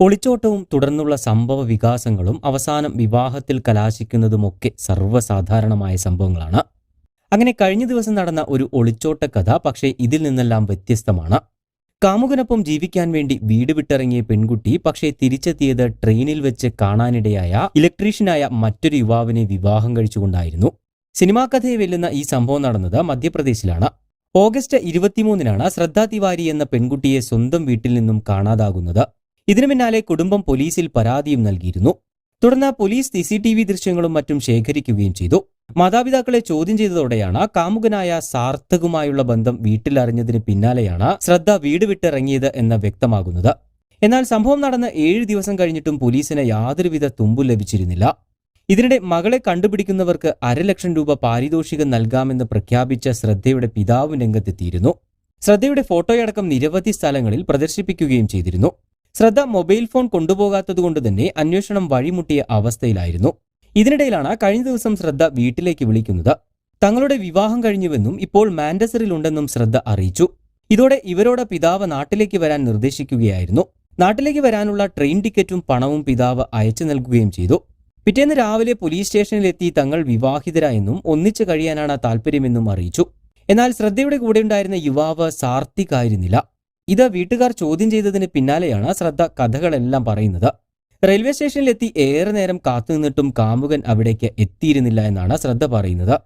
ഒളിച്ചോട്ടവും തുടർന്നുള്ള സംഭവ വികാസങ്ങളും അവസാനം വിവാഹത്തിൽ കലാശിക്കുന്നതുമൊക്കെ സർവസാധാരണമായ സംഭവങ്ങളാണ്. അങ്ങനെ കഴിഞ്ഞ ദിവസം നടന്ന ഒരു ഒളിച്ചോട്ട കഥ പക്ഷേ ഇതിൽ നിന്നെല്ലാം വ്യത്യസ്തമാണ്. കാമുകനൊപ്പം ജീവിക്കാൻ വേണ്ടി വീട് വിട്ടിറങ്ങിയ പെൺകുട്ടി പക്ഷേ തിരിച്ചെത്തിയത് ട്രെയിനിൽ വെച്ച് കാണാനിടയായ ഇലക്ട്രീഷ്യനായ മറ്റൊരു യുവാവിനെ വിവാഹം കഴിച്ചുകൊണ്ടായിരുന്നു. സിനിമാ കഥയെ വെല്ലുന്ന ഈ സംഭവം നടന്നത് മധ്യപ്രദേശിലാണ്. ഓഗസ്റ്റ് ഇരുപത്തിമൂന്നിനാണ് ശ്രദ്ധാ തിവാരി എന്ന പെൺകുട്ടിയെ സ്വന്തം വീട്ടിൽ നിന്നും കാണാതാകുന്നത്. ഇതിനു പിന്നാലെ കുടുംബം പോലീസിൽ പരാതിയും നൽകിയിരുന്നു. തുടർന്ന് police C C T V ദൃശ്യങ്ങളും മറ്റും ശേഖരിക്കുകയും ചെയ്തു. മാതാപിതാക്കളെ ചോദ്യം ചെയ്തതോടെയാണ് കാമുകനായ സാർത്ഥകുമായുള്ള ബന്ധം വീട്ടിലറിഞ്ഞതിന് പിന്നാലെയാണ് ശ്രദ്ധ വീട് വിട്ടിറങ്ങിയത് എന്ന് വ്യക്തമാകുന്നത്. എന്നാൽ സംഭവം നടന്ന് ഏഴ് ദിവസം കഴിഞ്ഞിട്ടും പോലീസിന് യാതൊരുവിധ തുമ്പും ലഭിച്ചിരുന്നില്ല. ഇതിനിടെ മകളെ കണ്ടുപിടിക്കുന്നവർക്ക് അരലക്ഷം രൂപ പാരിതോഷികം നൽകാമെന്ന് പ്രഖ്യാപിച്ച ശ്രദ്ധയുടെ പിതാവ് രംഗത്തെത്തിയിരുന്നു. ശ്രദ്ധയുടെ ഫോട്ടോയടക്കം നിരവധി സ്ഥലങ്ങളിൽ പ്രദർശിപ്പിക്കുകയും ചെയ്തിരുന്നു. ശ്രദ്ധ മൊബൈൽ ഫോൺ കൊണ്ടുപോകാത്തതുകൊണ്ട് തന്നെ അന്വേഷണം വഴിമുട്ടിയ അവസ്ഥയിലായിരുന്നു. ഇതിനിടയിലാണ് കഴിഞ്ഞ ദിവസം ശ്രദ്ധ വീട്ടിലേക്ക് വിളിക്കുന്നത്. തങ്ങളുടെ വിവാഹം കഴിഞ്ഞുവെന്നും ഇപ്പോൾ മാൻഡസറിലുണ്ടെന്നും ശ്രദ്ധ അറിയിച്ചു. ഇതോടെ ഇവരോട് പിതാവ് നാട്ടിലേക്ക് വരാൻ നിർദ്ദേശിക്കുകയായിരുന്നു. നാട്ടിലേക്ക് വരാനുള്ള ട്രെയിൻ ടിക്കറ്റും പണവും പിതാവ് അയച്ചു നൽകുകയും ചെയ്തു. പിറ്റേന്ന് രാവിലെ പോലീസ് സ്റ്റേഷനിലെത്തി തങ്ങൾ വിവാഹിതരായെന്നും ഒന്നിച്ചു കഴിയാനാണ് താല്പര്യമെന്നും അറിയിച്ചു. എന്നാൽ ശ്രദ്ധയുടെ കൂടെയുണ്ടായിരുന്ന യുവാവ് സാർത്തിക് ആയിരുന്നില്ല ഇത് വീട്ടുകാർ ചോദ്യം ചെയ്തതിന് പിന്നാലെയാണ് ശ്രദ്ധ കഥകളെല്ലാം പറയുന്നത്. റെയിൽവേ സ്റ്റേഷനിലെത്തി ഏറെ നേരം കാത്തുനിന്നിട്ടും കാമുകൻ അവിടേക്ക് എത്തിയിരുന്നില്ല എന്നാണ് ശ്രദ്ധ പറയുന്നത്.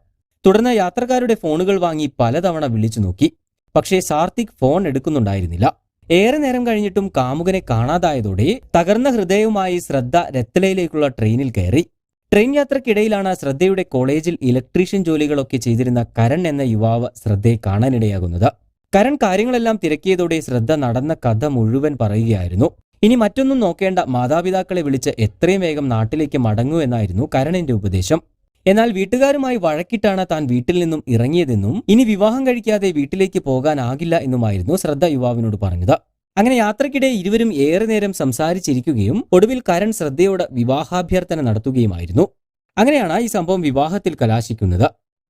തുടർന്ന് യാത്രക്കാരുടെ ഫോണുകൾ വാങ്ങി പലതവണ വിളിച്ചു നോക്കി. പക്ഷേ സാർത്തിക് ഫോൺ എടുക്കുന്നുണ്ടായിരുന്നില്ല. ഏറെ നേരം കഴിഞ്ഞിട്ടും കാമുകനെ കാണാതായതോടെ തകർന്ന ഹൃദയവുമായി ശ്രദ്ധ രത്തലയിലേക്കുള്ള ട്രെയിനിൽ കയറി. ട്രെയിൻ യാത്രക്കിടയിലാണ് ശ്രദ്ധയുടെ കോളേജിൽ ഇലക്ട്രീഷ്യൻ ജോലികളൊക്കെ ചെയ്തിരുന്ന കരൺ എന്ന യുവാവ് ശ്രദ്ധയെ കാണാനിടയാകുന്നത്. കരൺ കാര്യങ്ങളെല്ലാം തിരക്കിയതോടെ ശ്രദ്ധ നടന്ന കഥ മുഴുവൻ പറയുകയായിരുന്നു. ഇനി മറ്റൊന്നും നോക്കേണ്ട മാതാപിതാക്കളെ വിളിച്ച് എത്രയും വേഗം നാട്ടിലേക്ക് മടങ്ങൂ എന്നായിരുന്നു കരണിന്റെ ഉപദേശം. എന്നാൽ വീട്ടുകാരുമായി വഴക്കിട്ടാണ് താൻ വീട്ടിൽ നിന്നും ഇറങ്ങിയതെന്നും ഇനി വിവാഹം കഴിക്കാതെ വീട്ടിലേക്ക് പോകാനാകില്ല എന്നുമായിരുന്നു ശ്രദ്ധ യുവാവിനോട് പറഞ്ഞത്. അങ്ങനെ യാത്രക്കിടെ ഇരുവരും ഏറെ നേരം സംസാരിച്ചിരിക്കുകയും ഒടുവിൽ കരൺ ശ്രദ്ധയോട് വിവാഹാഭ്യർത്ഥന നടത്തുകയുമായിരുന്നു. അങ്ങനെയാണ് ഈ സംഭവം വിവാഹത്തിൽ കലാശിക്കുന്നത്.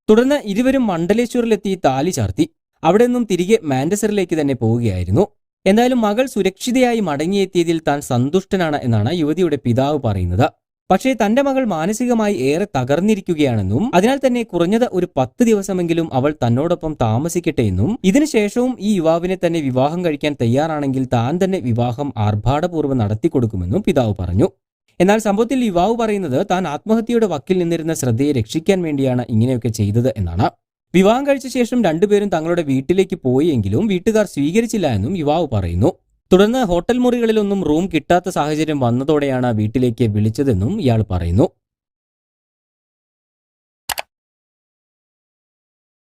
തുടർന്ന് ഇരുവരും മണ്ഡലേശ്വറിലെത്തി താലി ചാർത്തി. അവിടെ നിന്നും തിരികെ മാൻഡസറിലേക്ക് തന്നെ പോവുകയായിരുന്നു. എന്തായാലും മകൾ സുരക്ഷിതയായി മടങ്ങിയെത്തിയതിൽ താൻ സന്തുഷ്ടനാണ് എന്നാണ് യുവതിയുടെ പിതാവ് പറയുന്നത്. പക്ഷേ തന്റെ മകൾ മാനസികമായി ഏറെ തകർന്നിരിക്കുകയാണെന്നും അതിനാൽ തന്നെ കുറഞ്ഞത് ഒരു പത്ത് ദിവസമെങ്കിലും അവൾ തന്നോടൊപ്പം താമസിക്കട്ടെ എന്നും ഇതിനുശേഷവും ഈ യുവാവിനെ തന്നെ വിവാഹം കഴിക്കാൻ തയ്യാറാണെങ്കിൽ താൻ തന്നെ വിവാഹം ആർഭാടപൂർവം നടത്തിക്കൊടുക്കുമെന്നും പിതാവ് പറഞ്ഞു. എന്നാൽ സംഭവത്തിൽ യുവാവ് പറയുന്നത് താൻ ആത്മഹത്യയുടെ വക്കിൽ നിന്നിരുന്ന ശ്രദ്ധയെ രക്ഷിക്കാൻ വേണ്ടിയാണ് ഇങ്ങനെയൊക്കെ ചെയ്തത് എന്നാണ്. വിവാഹം കഴിച്ച ശേഷം രണ്ടുപേരും തങ്ങളുടെ വീട്ടിലേക്ക് പോയെങ്കിലും വീട്ടുകാർ സ്വീകരിച്ചില്ല എന്നും യുവാവ് പറയുന്നു. തുടർന്ന് ഹോട്ടൽ മുറികളിലൊന്നും റൂം കിട്ടാത്ത സാഹചര്യം വന്നതോടെയാണ് വീട്ടിലേക്ക് വിളിച്ചതെന്നും ഇയാൾ പറയുന്നു.